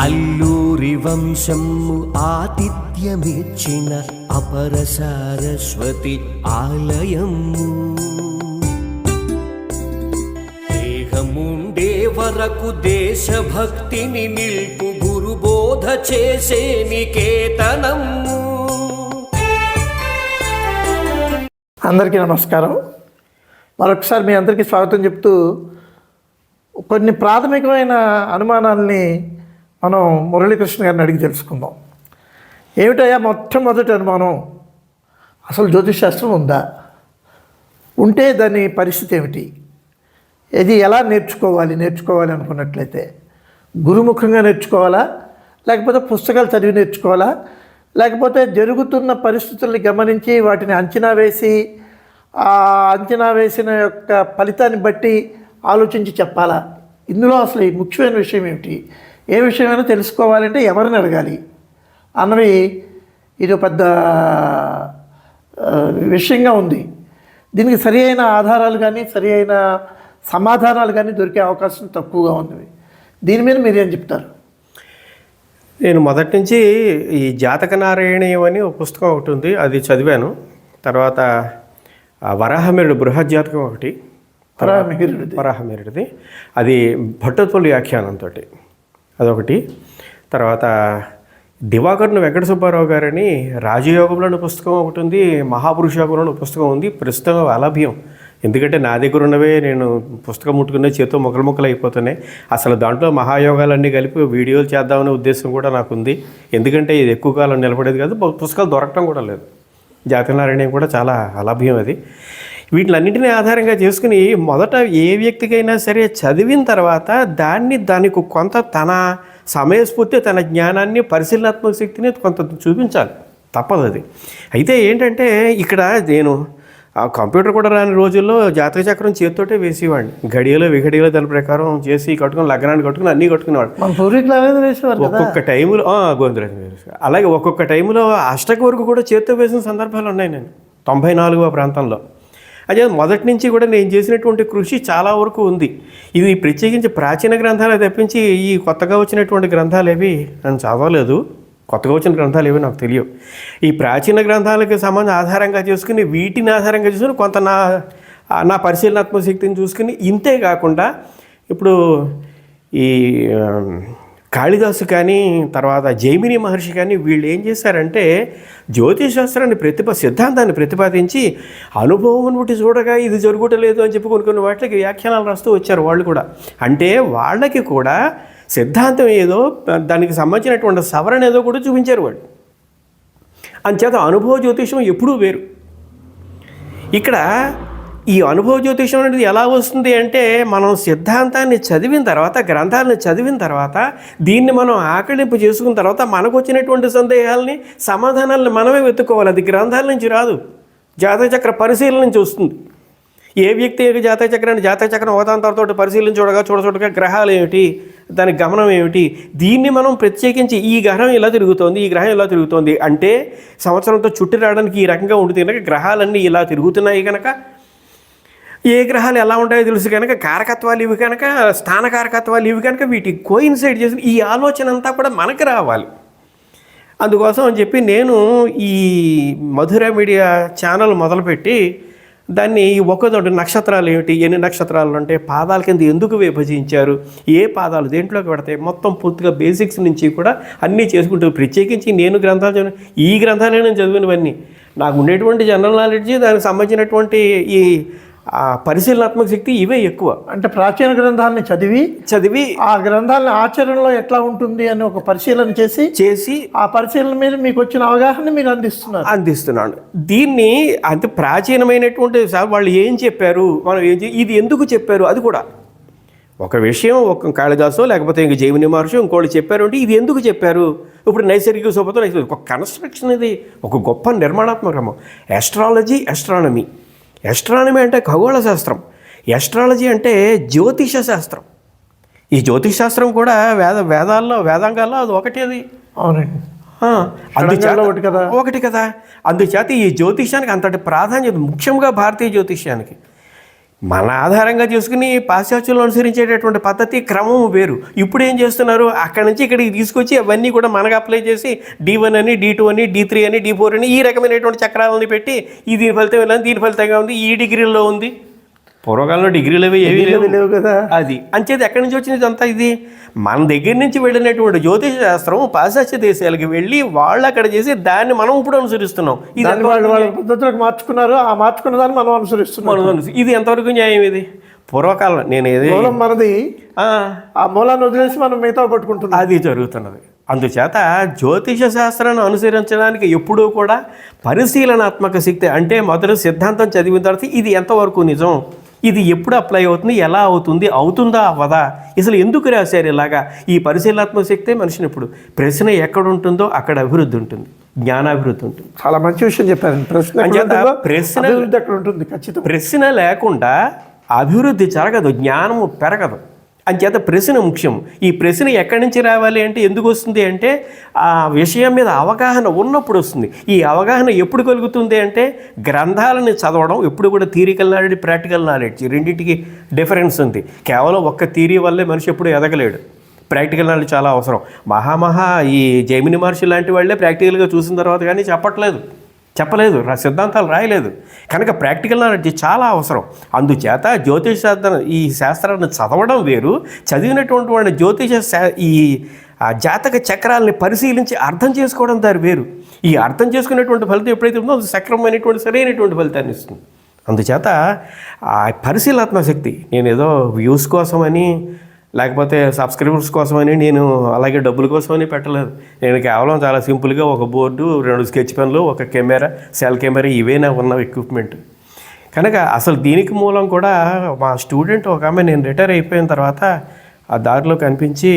అల్లూరి వంశము ఆతిథ్యమిచ్చిన అపర సారస్వతి ఆలయము. దేహముండే వరకు దేశభక్తిని నిల్పు గురుబోధ చేసే నికేతనము అందరికీ నమస్కారం. మరొకసారి మీ అందరికీ స్వాగతం చెప్తూ కొన్ని ప్రాథమికమైన అనుమానాల్ని మనం మురళీకృష్ణ గారిని అడిగి తెలుసుకుందాం. ఏమిటయ్యా మొట్టమొదటి అనుమానం? అసలు జ్యోతిష్ శాస్త్రం ఉందా? ఉంటే దాని పరిస్థితి ఏమిటి? ఇది ఎలా నేర్చుకోవాలి? నేర్చుకోవాలి అనుకున్నట్లయితే గురుముఖంగా నేర్చుకోవాలా? లేకపోతే పుస్తకాలు చదివి నేర్చుకోవాలా? లేకపోతే జరుగుతున్న పరిస్థితుల్ని గమనించి వాటిని అంచనా వేసి ఆ అంచనా వేసిన యొక్క ఫలితాన్ని బట్టి ఆలోచించి చెప్పాలా? ఇందులో అసలు ఈ ముఖ్యమైన విషయం ఏమిటి? ఏ విషయమైనా తెలుసుకోవాలంటే ఎవరిని అడగాలి? అన్నవి ఇది పెద్ద విషయంగా ఉంది. దీనికి సరి అయిన ఆధారాలు కానీ సరి అయిన సమాధానాలు కానీ దొరికే అవకాశం తక్కువగా ఉంది దీని మీద మీరేం చెప్తారు? నేను మొదటి నుంచి ఈ జాతక నారాయణీయం అని ఒక పుస్తకం ఒకటి ఉంది అది చదివాను. తర్వాత వరాహమిరుడు బృహత్ జాతకం ఒకటి పరామిహిరుడిది వరాహమిరుడిది. అది భట్టతుల్లి వ్యాఖ్యానంతో అదొకటి. తర్వాత దివాకర్ను వెంకట సుబ్బారావు గారని రాజయోగంలోని పుస్తకం ఒకటి ఉంది మహాపురుష యోగంలోని పుస్తకం ఉంది ప్రస్తుతం అలభ్యం ఎందుకంటే నా దగ్గర ఉన్నవే నేను పుస్తకం ముట్టుకునే చేతితో మొక్కలు మొక్కలు అయిపోతున్నాయి. అసలు దాంట్లో మహాయోగాలన్నీ కలిపి వీడియోలు చేద్దామనే ఉద్దేశం కూడా నాకు ఉంది ఎందుకంటే ఇది ఎక్కువ కాలం నిలబడేది కాదు పుస్తకాలు దొరకటం కూడా లేదు. జాతనారాయణ కూడా చాలా అలభ్యం అది. వీటిలన్నింటినీ ఆధారంగా చేసుకుని మొదట ఏ వ్యక్తికైనా సరే చదివిన తర్వాత దాన్ని దానికి కొంత తన సమయస్ఫూర్తి తన జ్ఞానాన్ని పరిశీలనాత్మక శక్తిని కొంత చూపించాలి. తప్పదు అది. అయితే ఏంటంటే ఇక్కడ నేను ఆ కంప్యూటర్ కూడా రాని రోజుల్లో జాతక చక్రం చేతితోటే వేసేవాడిని. గడియలో విఘడియలో దాని ప్రకారం చేసి కట్టుకుని లగ్నాన్ని కట్టుకుని అన్నీ కట్టుకునేవాడు. ఒక్కొక్క టైంలో గోవిందరాజు గారు. అలాగే ఒక్కొక్క టైంలో అష్టక వరకు కూడా చేత్తో వేసిన సందర్భాలు ఉన్నాయి నేను. తొంభై నాలుగవ ప్రాంతంలో. అదే మొదటి నుంచి కూడా నేను చేసినటువంటి కృషి చాలా వరకు ఉంది. ఇది ప్రత్యేకించి ప్రాచీన గ్రంథాలు తప్పించి ఈ కొత్తగా వచ్చినటువంటి గ్రంథాలు ఏవి నేను చదవలేదు. కొత్తగా వచ్చిన గ్రంథాలు ఏవి నాకు తెలియవు. ఈ ప్రాచీన గ్రంథాలకు సంబంధం ఆధారంగా చేసుకుని వీటిని ఆధారంగా చేసుకుని కొంత నా నా పరిశీలనాత్మక శక్తిని చూసుకుని ఇంతే కాకుండా ఇప్పుడు ఈ కాళిదాసు కానీ తర్వాత జైమిని మహర్షి కానీ వీళ్ళు ఏం చేశారంటే జ్యోతిషాస్త్రాన్ని ప్రతిప సిద్ధాంతాన్ని ప్రతిపాదించి అనుభవం బట్టి చూడగా ఇది జరుగుటలేదు అని చెప్పి కొన్ని కొన్ని వాటికి వ్యాఖ్యానాలు రాస్తూ వచ్చారు వాళ్ళు కూడా. అంటే వాళ్ళకి కూడా సిద్ధాంతం ఏదో దానికి సంబంధించినటువంటి సవరణ ఏదో కూడా చూపించారు వాళ్ళు. అంచేత అనుభవ జ్యోతిషం ఎప్పుడూ వేరు. ఇక్కడ ఈ అనుభవ జ్యోతిషం అనేది ఎలా వస్తుంది అంటే మనం సిద్ధాంతాన్ని చదివిన తర్వాత గ్రంథాలను చదివిన తర్వాత దీన్ని మనం ఆకలింపు చేసుకున్న తర్వాత మనకు వచ్చినటువంటి సందేహాలని సమాధానాలను మనమే వెతుక్కోవాలి. అది గ్రంథాల నుంచి రాదు. జాతక చక్ర పరిశీలన నుంచి వస్తుంది. ఏ వ్యక్తి యొక్క జాతక చక్రాన్ని జాతక చక్రం అవతాంతరతో పరిశీలన చూడగా చూడచూడగా గ్రహాలు ఏమిటి దాని గమనం ఏమిటి దీన్ని మనం ప్రత్యేకించి ఈ గ్రహం ఇలా తిరుగుతోంది ఈ గ్రహం ఇలా తిరుగుతోంది అంటే సంవత్సరంతో చుట్టి రావడానికి ఈ రకంగా ఉంటుంది కనుక గ్రహాలన్నీ ఇలా తిరుగుతున్నాయి కనుక ఏ గ్రహాలు ఎలా ఉంటాయో తెలుసు కనుక కారకత్వాలు ఇవి కనుక స్థాన కారకత్వాలు ఇవి కనుక వీటి కోయిన్సైడ్ చేసి ఈ ఆలోచన అంతా కూడా మనకి రావాలి. అందుకోసం అని చెప్పి నేను ఈ మధుర మీడియా ఛానల్ మొదలుపెట్టి దాన్ని ఒక్కొక్కటి నక్షత్రాలు ఏమిటి ఎన్ని నక్షత్రాలు అంటే పాదాల కింద ఎందుకు విభజించారు ఏ పాదాలు దేంట్లోకి పెడతాయి మొత్తం పూర్తిగా బేసిక్స్ నుంచి కూడా అన్నీ చేసుకుంటూ ప్రత్యేకించి నేను గ్రంథాలు చదివి ఈ గ్రంథాలే నేను చదివినవన్నీ. నాకు ఉండేటువంటి జనరల్ నాలెడ్జ్ దానికి సంబంధించినటువంటి ఈ ఆ, పరిశీలనాత్మక శక్తి ఇవే ఎక్కువ. అంటే ప్రాచీన గ్రంథాలని చదివి చదివి ఆ గ్రంథాలని ఆచరణలో ఎట్లా ఉంటుంది అని ఒక పరిశీలన చేసి చేసి ఆ పరిశీలన మీద మీకు వచ్చిన అవగాహన మీరు అందిస్తున్నారు. అందిస్తున్నాను. దీన్ని అంత ప్రాచీనమైనటువంటి సా- వాళ్ళు ఏం చెప్పారు? మనం ఏం ఇది ఎందుకు చెప్పారు? అది కూడా. ఒక విషయం ఒక కాళిదాసో లేకపోతే ఇంక జైమిని మహర్షి ఇంకోళ్ళు చెప్పారు అంటే ఇది ఎందుకు చెప్పారు? ఇప్పుడు నైసర్గిక శోభతో ఒక కన్స్ట్రక్షన్ ఇది ఒక గొప్ప నిర్మాణాత్మకము. ఎస్ట్రాలజీ ఎస్ట్రానమీ ఎస్ట్రానమీ అంటే ఖగోళ శాస్త్రం. ఎస్ట్రాలజీ అంటే జ్యోతిష శాస్త్రం. ఈ జ్యోతిష్ శాస్త్రం కూడా వేద వేదాల్లో వేదాంగాల్లో అది ఒకటి అది. అవునండి. అందుచేత ఒకటి కదా. ఒకటి కదా. అందుచేత ఈ జ్యోతిష్యానికి అంతటి ప్రాధాన్యత ముఖ్యంగా భారతీయ జ్యోతిష్యానికి. మన ఆధారంగా చేసుకుని పాశ్చాత్యులు అనుసరించేటటువంటి పద్ధతి క్రమం వేరు. ఇప్పుడు ఏం చేస్తున్నారు? అక్కడి నుంచి ఇక్కడికి తీసుకొచ్చి అవన్నీ కూడా మనకు అప్లై చేసి డి వన్ అని డి టూ అని డి త్రీ అని డి ఫోర్ అని ఈ రకమైనటువంటి చక్రాలని పెట్టి ఈ దీని ఫలితం ఇలా దీని ఫలితంగా ఉంది ఈ డిగ్రీలో ఉంది. పూర్వకాలంలో డిగ్రీలు అవి ఏవి లేవు. లేవు కదా. అది. అంచేది ఎక్కడి నుంచి వచ్చింది ఇదంతా ఇది? మన దగ్గర నుంచి వెళ్ళినటువంటి జ్యోతిష శాస్త్రం పాశ్చాత్య దేశాలకు వెళ్ళి వాళ్ళు అక్కడ చేసి దాన్ని మనం ఇప్పుడు అనుసరిస్తున్నాం. ఇది పద్ధతులకు మార్చుకున్నారు ఆ మార్చుకున్న దాన్ని మనం అనుసరిస్తున్నాం. ఇది ఎంతవరకు న్యాయం ఇది? పూర్వకాలం నేను ఏది? మూలం మనది. ఆ, ఆ మూలాన్ని వదిలేసి మనం మిగతా పట్టుకుంటున్నాం. అది జరుగుతున్నది. అందుచేత జ్యోతిష శాస్త్రాన్ని అనుసరించడానికి ఎప్పుడూ కూడా పరిశీలనాత్మక శక్తి అంటే మొదటి సిద్ధాంతం చదివిన తర్వాత ఇది ఎంతవరకు నిజం? ఇది ఎప్పుడు అప్లై అవుతుంది? ఎలా అవుతుంది? అవుతుందా? అవ్వదా? అసలు ఎందుకు రాశారు ఇలాగా? ఈ పరిశీలనాత్మక శక్తే మనిషిని ఇప్పుడు ప్రశ్న ఎక్కడ ఉంటుందో అక్కడ అభివృద్ధి ఉంటుంది. జ్ఞానాభివృద్ధి ఉంటుంది. చాలా మంచి విషయం చెప్పారండి ప్రశ్న ప్రశ్న- అక్కడ ఉంటుంది? ఖచ్చితంగా. ప్రశ్న లేకుండా అభివృద్ధి జరగదు. జ్ఞానము పెరగదు. అంచేత ప్రశ్న ముఖ్యం. ఈ ప్రశ్న ఎక్కడి నుంచి రావాలి అంటే ఎందుకు వస్తుంది అంటే ఆ విషయం మీద అవగాహన ఉన్నప్పుడు వస్తుంది. ఈ అవగాహన ఎప్పుడు కలుగుతుంది అంటే గ్రంథాలను చదవడం ఎప్పుడు కూడా థీరికల్ నాలెడ్జ్ ప్రాక్టికల్ నాలెడ్జ్ రెండింటికి డిఫరెన్స్ ఉంది. కేవలం ఒక్క థీరీ వల్లే మనిషి ఎప్పుడు ఎదగలేడు. ప్రాక్టికల్ నాలెడ్జ్ చాలా అవసరం. మహామహా ఈ జైమిని మహర్షి లాంటి వాళ్ళే ప్రాక్టికల్గా చూసిన తర్వాత కానీ చెప్పట్లేదు. చెప్పలేదు సిద్ధాంతాలు రాయలేదు. కనుక ప్రాక్టికల్ నాలెడ్జ్ చాలా అవసరం. అందుచేత జ్యోతిష శాస్త్రం ఈ శాస్త్రాన్ని చదవడం వేరు. చదివినటువంటి వాడిని జ్యోతిష శా- ఈ జాతక చక్రాలని పరిశీలించి అర్థం చేసుకోవడం దారి వేరు. ఈ అర్థం చేసుకునేటువంటి ఫలితం ఎప్పుడైతే ఉందో అది సక్రమమైనటువంటి సరైనటువంటి ఫలితాన్ని ఇస్తుంది. అందుచేత ఆ పరిశీలనాత్మక శక్తి నేను ఏదో వ్యూస్ కోసమని లేకపోతే సబ్స్క్రైబర్స్ కోసమని నేను అలాగే డబ్బుల కోసమని పెట్టలేదు. నేను కేవలం చాలా సింపుల్గా ఒక బోర్డు రెండు స్కెచ్ పెన్లు ఒక కెమెరా సెల్ కెమెరా ఇవే నా ఉన్న ఎక్విప్మెంట్ కనుక అసలు దీనికి మూలం కూడా మా స్టూడెంట్ ఒక ఆమె నేను రిటైర్ అయిపోయిన తర్వాత ఆ దారిలో కనిపించి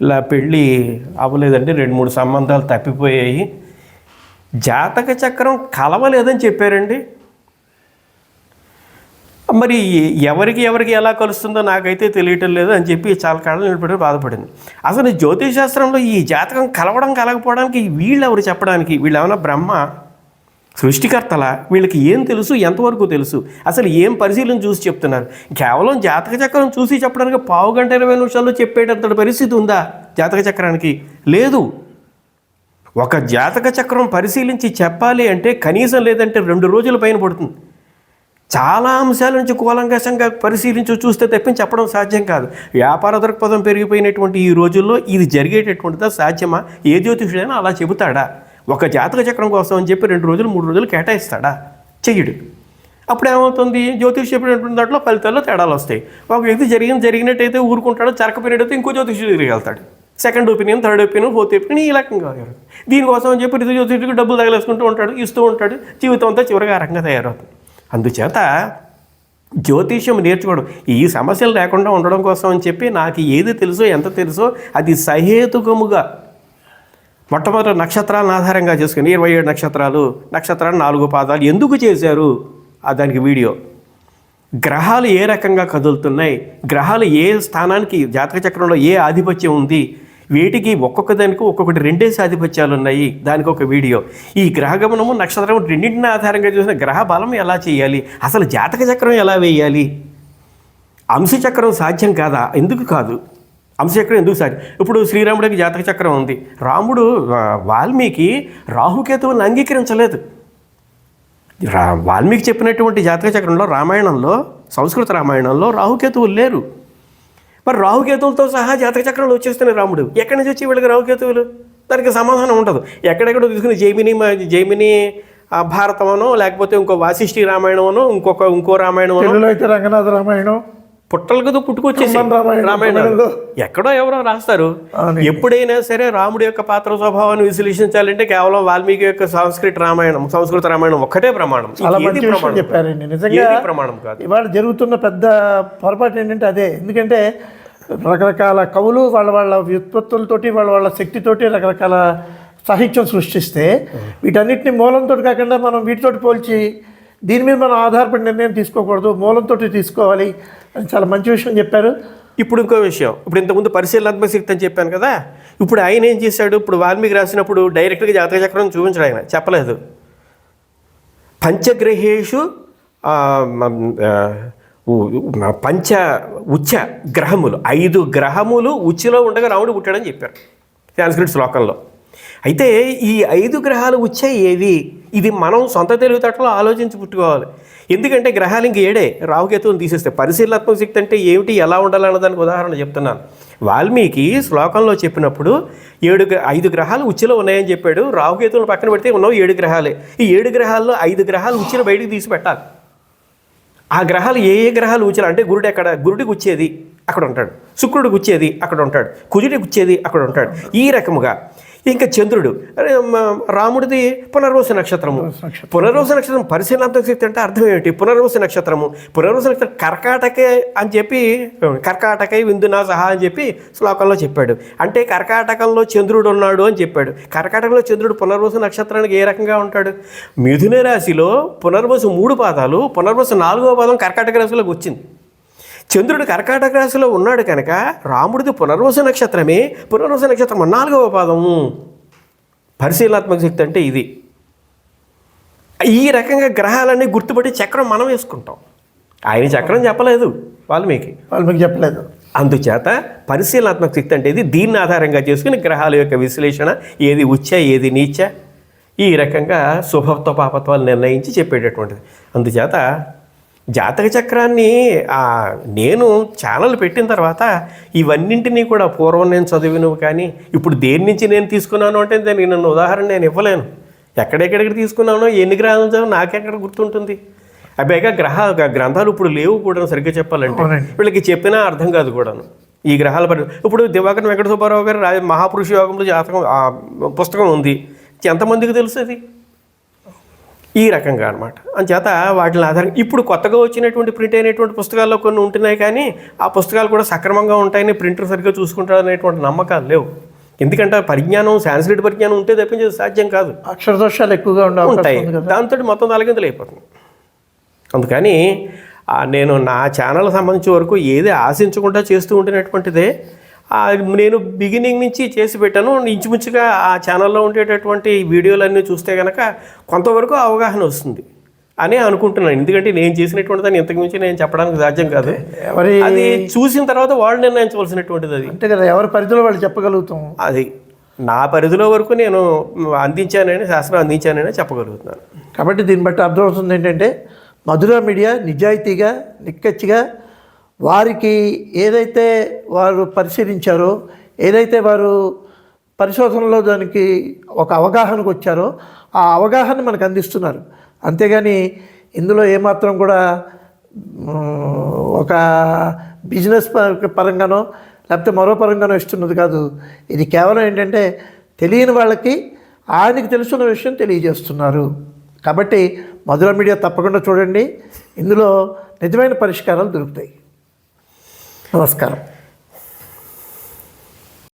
ఇలా పెళ్ళి అవ్వలేదండి. రెండు మూడు సంబంధాలు తప్పిపోయాయి. జాతక చక్రం కలవలేదని చెప్పారండి. మరి ఎవరికి ఎవరికి ఎలా కలుస్తుందో నాకైతే తెలియటం లేదు అని చెప్పి చాలా కాలం నిలబడి బాధపడింది. అసలు జ్యోతిష్ శాస్త్రంలో ఈ జాతకం కలవడం కలగపోవడానికి వీళ్ళు ఎవరు చెప్పడానికి? వీళ్ళు ఏమైనా బ్రహ్మ సృష్టికర్తల? వీళ్ళకి ఏం తెలుసు? ఎంతవరకు తెలుసు? అసలు ఏం పరిశీలన చూసి చెప్తున్నారు? కేవలం జాతక చక్రం చూసి చెప్పడానికి పావు గంట ఇరవై నిమిషాల్లో చెప్పేటంత పరిస్థితి ఉందా జాతక చక్రానికి? లేదు. ఒక జాతక చక్రం పరిశీలించి చెప్పాలి అంటే కనీసం లేదంటే రెండు రోజుల పైన పడుతుంది. చాలా అంశాల నుంచి కూలంకషంగా పరిశీలించి చూస్తే తప్పించి చెప్పడం సాధ్యం కాదు. వ్యాపార దృక్పథం పెరిగిపోయినటువంటి ఈ రోజుల్లో ఇది జరిగేటటువంటిదా సాధ్యమా? ఏ జ్యోతిషుడైనా అలా చెబుతాడా? ఒక జాతక చక్రం కోసం అని చెప్పి రెండు రోజులు మూడు రోజులు కేటాయిస్తాడా? చెయ్యడు. అప్పుడు ఏమవుతుంది? జ్యోతిష్ చెప్పినటువంటి దాంట్లో ఫలితాల్లో తేడాలు వస్తాయి. ఒక వ్యక్తి జరిగిన జరిగినట్టయితే ఊరుకుంటాడు చరకపోయినట్టయితే ఇంకో జ్యోతిషుడు తిరిగి వెళ్తాడు. Second opinion third opinion fourth opinion ఈ రకంగా దీనికోసం అని చెప్పి ప్రతి జ్యోతిషుడికి డబ్బులు తగలేసుకుంటూ ఉంటాడు ఇస్తూ ఉంటాడు జీవితం అంతా చివరిగా ఆ రకంగా తయారవుతుంది. అందుచేత జ్యోతిష్యం నేర్చుకోవడం ఈ సమస్యలు లేకుండా ఉండడం కోసం అని చెప్పి నాకు ఏది తెలుసో ఎంత తెలుసో అది సహేతుకముగా మొట్టమొదటి నక్షత్రాలను ఆధారంగా చేసుకుని ఇరవై ఏడు నక్షత్రాలు నక్షత్రాలు నాలుగు పాదాలు ఎందుకు చేశారు? దానికి వీడియో. గ్రహాలు ఏ రకంగా కదులుతున్నాయి? గ్రహాలు ఏ స్థానానికి జాతక చక్రంలో ఏ ఆధిపత్యం ఉంది? వీటికి ఒక్కొక్క దానికి ఒక్కొక్కటి రెండేసి ఆధిపత్యాలు ఉన్నాయి. దానికి ఒక వీడియో. ఈ గ్రహగమనము నక్షత్రం రెండింటిని ఆధారంగా చూసిన గ్రహ బలం ఎలా చేయాలి? అసలు జాతక చక్రం ఎలా వేయాలి? అంశచక్రం సాధ్యం కాదా? ఎందుకు కాదు? అంశచక్రం ఎందుకు సాధ్యం? ఇప్పుడు శ్రీరాముడికి జాతక చక్రం ఉంది. రాముడు వాల్మీకి రాహుకేతువులను అంగీకరించలేదు. రా వాల్మీకి చెప్పినటువంటి జాతక చక్రంలో రామాయణంలో సంస్కృత రామాయణంలో రాహుకేతువులు లేరు. మరి రాహుకేతువులతో సహా జాతక చక్రంలో వచ్చేస్తున్నాయి రాముడు. ఎక్కడి నుంచి వచ్చి వీళ్ళకి రాహుకేతువులు? దానికి సమాధానం ఉండదు. ఎక్కడెక్కడో తీసుకుని జైమిని మ- జైమిని ఆ, భారతమనో లేకపోతే ఇంకో వాసిష్ఠి రామాయణమనో ఇంకొక ఇంకో రామాయణం అయితే రంగనాథ రామాయణం. పుట్టలకతో పుట్టుకొచ్చేసి. రామాయణం, రామాయణాలు. ఎక్కడో ఎవరో రాస్తారు. ఎప్పుడైనా సరే రాముడి యొక్క పాత్ర స్వభావాన్ని విశ్లేషించాలంటే కేవలం వాల్మీకి యొక్క సంస్కృత రామాయణం సంస్కృత రామాయణం ఒక్కటే ప్రమాణం. చెప్పారండి. నిజంగా ప్రమాణం కాదు. ఇవాళ జరుగుతున్న పెద్ద పొరపాటు ఏంటంటే అదే. ఎందుకంటే రకరకాల కవులు వాళ్ళ వాళ్ళ వ్యుత్పత్తులతోటి వాళ్ళ వాళ్ళ శక్తితోటి రకరకాల సాహిత్యం సృష్టిస్తే వీటన్నిటిని మూలంతో కాకుండా మనం వీటితోటి పోల్చి దీని మీద మనం ఆధారపడి నిర్ణయం తీసుకోకూడదు. మూలంతో తీసుకోవాలి. అని చాలా మంచి విషయం చెప్పారు. ఇప్పుడు ఇంకో విషయం. ఇప్పుడు ఇంతకుముందు పరిశీలనాత్మక శక్తి అని చెప్పాను కదా ఇప్పుడు ఆయన ఏం చేశాడు? ఇప్పుడు వాల్మీకి రాసినప్పుడు డైరెక్ట్గా జాతక చక్రం చూపించడు ఆయన. చెప్పలేదు. పంచగ్రహేషు పంచ ఉచ్చ గ్రహములు. ఐదు గ్రహములు ఉచ్చలో ఉండగా రాముడు పుట్టాడని చెప్పారు. సాంస్క్రిట్ శ్లోకంలో. అయితే ఈ ఐదు గ్రహాలు ఉచ్చ ఏవి? ఇది మనం సొంత తెలివితేటలో ఆలోచించి పుట్టుకోవాలి. ఎందుకంటే గ్రహాలు ఇంక ఏడే? రావుకేతువుని తీసేస్తే పరిశీలనాత్మక శక్తి అంటే ఏమిటి? ఎలా ఉండాలన్న దానికి ఉదాహరణ చెప్తున్నాను. వాల్మీకి శ్లోకంలో చెప్పినప్పుడు ఏడు ఐదు గ్రహాలు ఉచ్చులో ఉన్నాయని చెప్పాడు. రావుకేతువుని పక్కన పెడితే ఉన్నవి ఏడు గ్రహాలే. ఈ ఏడు గ్రహాల్లో ఐదు గ్రహాలు ఉచ్చును బయటికి తీసి పెట్టాలి. ఆ గ్రహాలు ఏ ఏ గ్రహాలు ఉచ్చారు అంటే గురుడు ఎక్కడ? గురుడికి వచ్చేది అక్కడ ఉంటాడు. శుక్రుడికి వచ్చేది అక్కడ ఉంటాడు. కుజుడికి వచ్చేది అక్కడ ఉంటాడు. ఈ రకముగా ఇంకా చంద్రుడు. రాముడిది పునర్వస నక్షత్రము. పునర్వస నక్షత్రం. పరిశీలనాత్మక శక్తి అంటే అర్థం ఏమిటి? పునర్వస నక్షత్రము. పునర్వస నక్షత్రం కర్కాటకే అని చెప్పి కర్కాటకై విందునా సహా అని చెప్పి శ్లోకంలో చెప్పాడు. అంటే కర్కాటకంలో చంద్రుడు ఉన్నాడు అని చెప్పాడు. కర్కాటకంలో చంద్రుడు పునర్వసు నక్షత్రానికి ఏ రకంగా ఉంటాడు? మిథున రాశిలో పునర్వసు మూడు పాదాలు పునర్వసు నాలుగో పాదం కర్కాటక రాశిలోకి వచ్చింది. చంద్రుడు కర్కాటక రాశిలో ఉన్నాడు కనుక రాముడిది పునర్వస నక్షత్రమే. పునర్వస నక్షత్రం నాలుగవ పాదము. పరిశీలనాత్మక శక్తి అంటే ఇది. ఈ రకంగా గ్రహాలన్నీ గుర్తుపట్టి చక్రం మనం వేసుకుంటాం. ఆయన చక్రం చెప్పలేదు వాల్మీకి. వాళ్ళు మీకు చెప్పలేదు. అందుచేత పరిశీలనాత్మక శక్తి అంటే ఇది. దీన్ని ఆధారంగా చేసుకుని గ్రహాల యొక్క విశ్లేషణ ఏది ఉచ్చ ఏది నీచ ఈ రకంగా శుభత్వ పాపత్వాలు నిర్ణయించి చెప్పేటటువంటిది. అందుచేత జాతక చక్రాన్ని నేను ఛానల్ పెట్టిన తర్వాత ఇవన్నింటినీ కూడా పూర్వం నేను చదివినవి కానీ ఇప్పుడు దేని నుంచి నేను తీసుకున్నాను అంటే దానికి నన్ను ఉదాహరణ నేను ఇవ్వలేను. ఎక్కడెక్కడికి తీసుకున్నానో ఎన్ని గ్రహాలు నాకెక్కడ గుర్తుంటుంది. అబ్బాయిగా గ్రహ గ్రంథాలు ఇప్పుడు లేవు కూడా సరిగ్గా చెప్పాలంటే. వీళ్ళకి చెప్పినా అర్థం కాదు కూడాను. ఈ గ్రహాల పరి ఇప్పుడు దివాకర్ వెంకట సుబ్బారావు గారు మహాపురుష యోగంలో జాతకం పుస్తకం ఉంది. ఎంతమందికి తెలుసు అది? ఈ రకంగా అనమాట అంచేత వాటిని ఆధారం ఇప్పుడు కొత్తగా వచ్చినటువంటి ప్రింట్ అయినటువంటి పుస్తకాల్లో కొన్ని ఉంటున్నాయి కానీ ఆ పుస్తకాలు కూడా సక్రమంగా ఉంటాయని ప్రింటర్ సరిగ్గా చూసుకుంటారు అనేటువంటి నమ్మకాలు లేవు. ఎందుకంటే పరిజ్ఞానం సాంస్క్రిట్ పరిజ్ఞానం ఉంటే తప్పించేది సాధ్యం కాదు. అక్షర దోషాలు ఎక్కువగా ఉంటాయి. దాంతో మొత్తం తలకిందులు అయిపోతుంది. అందుకని నేను నా ఛానల్ సంబంధించి వరకు ఏది ఆశించకుండా చేస్తూ ఉంటున్నటువంటిదే నేను బిగినింగ్ నుంచి చేసి పెట్టాను. ఇంచుమించుగా ఆ ఛానల్లో ఉండేటటువంటి వీడియోలన్నీ చూస్తే కనుక కొంతవరకు అవగాహన వస్తుంది అని అనుకుంటున్నాను. ఎందుకంటే నేను చేసినటువంటి దాన్ని ఇంతకు మించి నేను చెప్పడానికి సాధ్యం కాదు. ఎవరి అది చూసిన తర్వాత వాళ్ళు నిర్ణయించవలసినటువంటిది అది. అంతే కదా ఎవరి పరిధిలో వాళ్ళు చెప్పగలుగుతాం. అది నా పరిధిలో వరకు నేను అందించానని శాస్త్రం అందించానని చెప్పగలుగుతున్నాను. కాబట్టి దీన్ని బట్టి అర్థమవుతుంది ఏంటంటే మధుర మీడియా నిజాయితీగా నిక్కచ్చిగా వారికి ఏదైతే వారు పరిశీలించారో ఏదైతే వారు పరిశోధనలో దానికి ఒక అవగాహనకు వచ్చారో ఆ అవగాహన మనకు అందిస్తున్నారు. అంతేగాని ఇందులో ఏమాత్రం కూడా ఒక బిజినెస్ పరంగానో లేకపోతే మరో పరంగానో ఇస్తున్నది కాదు. ఇది కేవలం ఏంటంటే తెలియని వాళ్ళకి ఆయనకి తెలుసున్న విషయం తెలియజేస్తున్నారు. కాబట్టి మధుర మీడియా తప్పకుండా చూడండి. ఇందులో నిజమైన పరిష్కారాలు దొరుకుతాయి. నమస్కారం